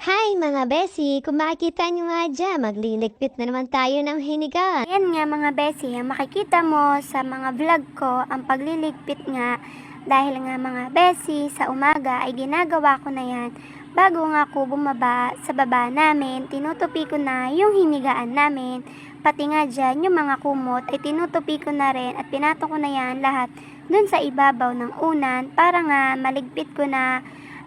Hi mga besi! Kung makikita nyo nga dyan, magliligpit na naman tayo ng hiniga. Ayan nga mga besi, ang makikita mo sa mga vlog ko, ang pagliligpit nga, dahil nga mga besi, sa umaga ay ginagawa ko na yan. Bago nga ako bumaba sa baba namin, tinutupi ko na yung hinigaan namin. Pati nga dyan, yung mga kumot ay tinutupi ko na rin at pinato ko na yan lahat dun sa ibabaw ng unan para nga maligpit ko na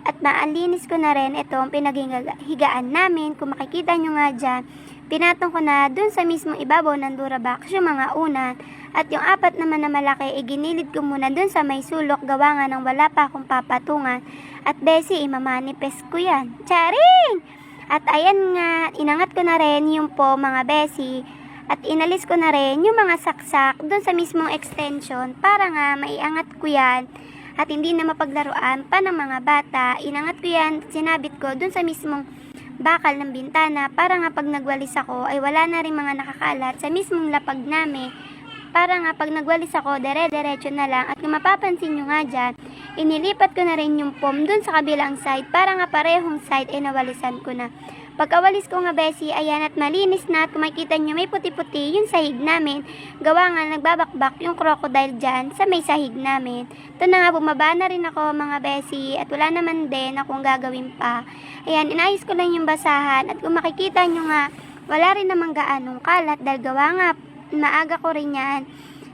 at maalinis ko na rin itong pinaghigaan namin. Kung makikita nyo nga dyan, pinatong ko na dun sa mismong ibabaw ng Durabox yung mga unan. At yung apat naman na malaki, iginilid ko muna dun sa may sulok, gawa nga ng wala pa akong papatungan. At besi, imamanifest ko yan. Charing! At ayan nga, inangat ko na rin yung po mga besi. At inalis ko na rin yung mga saksak dun sa mismong extension para nga maiangat ko yan at hindi na mapaglaruan pa ng mga bata. Inangat ko yan, sinabit ko dun sa mismong bakal ng bintana para nga pag nagwalis ako ay wala na rin mga nakakalat sa mismong lapag namin. Para nga pag nagwalis ako, dere-derecho na lang. At kung mapapansin nyo nga dyan, inilipat ko na rin yung pom dun sa kabilang side para nga parehong side ay nawalisan ko na. Pagkawalis ko nga besi, ayan at malinis na at kung nyo may puti-puti yung sahig namin. Gawa nga nagbabakbak yung crocodile dyan sa may sahig namin. Ito na nga, bumaba na rin ako mga besi at wala naman din akong gagawin pa. Ayan, inayos ko lang yung basahan at kung makikita nyo nga, wala rin namang gaanong kalat dahil gawa nga, maaga ko rin yan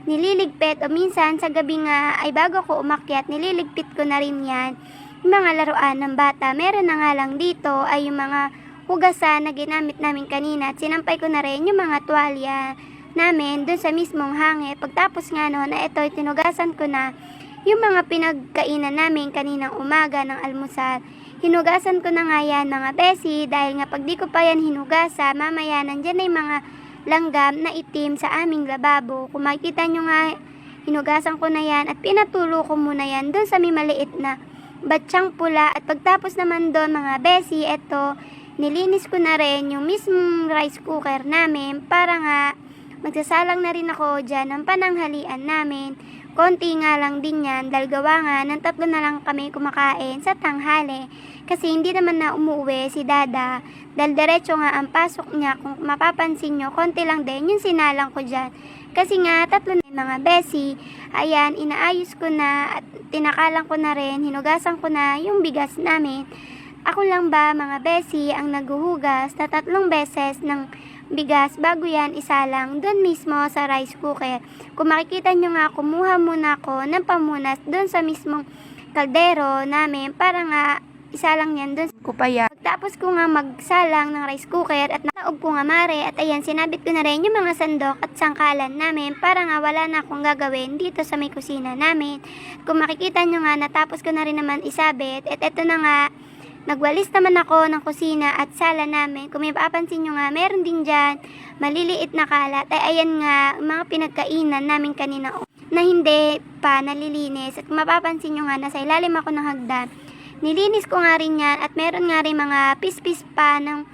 nililigpit o minsan sa gabi nga ay bago ko umakyat, nililigpit ko na rin yan. Yung mga laruan ng bata, meron na nga lang dito ay yung mga hugasan na ginamit namin kanina at sinampay ko na rin yung mga tuwalya namin dun sa mismong hangin. Pagtapos nga noon na ito, tinugasan ko na yung mga pinagkainan namin kaninang umaga ng almusal. Hinugasan ko na nga yan mga besi dahil nga pag di ko pa yan hinugasa, mamaya nandyan na yung mga langgam na itim sa aming lababo. Kung makikita nyo nga, hinugasan ko na yan at pinatulo ko muna yan doon sa may maliit na batsyang pula. At pagtapos naman doon mga besi, eto, nilinis ko na rin yung mismong rice cooker namin para nga magsasalang na rin ako dyan ng pananghalian namin. Konti nga lang din yan dahil nga ng tatlo na lang kami kumakain sa tanghali. Kasi hindi naman na umuwi si Dada dahil diretso nga ang pasok niya. Kung mapapansin nyo, konti lang din yung sinalang ko dyan. Kasi nga tatlo na mga besi. Ayan, inaayos ko na at tinakalang ko na rin, hinugasan ko na yung bigas namin. Ako lang ba mga besi ang naguhugas na tatlong beses ng bigas bago yan isa lang doon mismo sa rice cooker. Kung makikita nyo nga, kumuha muna ako ng pamunas doon sa mismong kaldero namin para nga isa lang yan doon Kupaya. Pagtapos ko nga magsalang ng rice cooker at naob ko nga mare at ayan sinabit ko na rin yung mga sandok at sangkalan namin para nga wala na akong gagawin dito sa may kusina namin. Kung makikita nyo nga natapos ko na rin naman isabit at eto na nga Nagwalis naman ako ng kusina at sala namin. Kung may papansin nyo nga, meron din dyan maliliit na kalat. Ay ayan nga, mga pinagkainan namin kanina na hindi pa nalilinis. At kung mapapansin nyo nga, nasa ilalim ako ng hagdan. Nilinis ko nga rin yan at meron nga rin mga pispis pa ng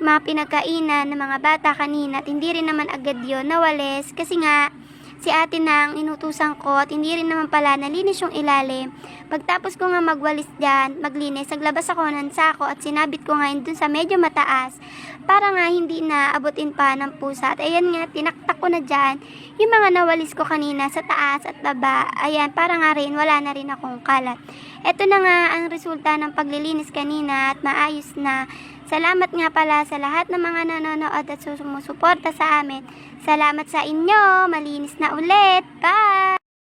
mga pinagkainan ng mga bata kanina at hindi rin naman agad yon nawalis kasi nga si ate na ang inutusan ko at hindi rin naman pala nalinis yung ilalim. Pagtapos ko nga magwalis dyan, maglinis, naglabas ako ng sako at sinabit ko nga yun dun sa medyo mataas para nga hindi na abutin pa ng pusa. At ayan nga, tinaktak ko na dyan yung mga nawalis ko kanina sa taas at baba. Ayan, para nga rin, wala na rin akong kalat. Ito na nga ang resulta ng paglilinis kanina at maayos na. Salamat nga pala sa lahat ng mga nanonood at sumusuporta sa amin. Salamat sa inyo. Malinis na ulit. Bye!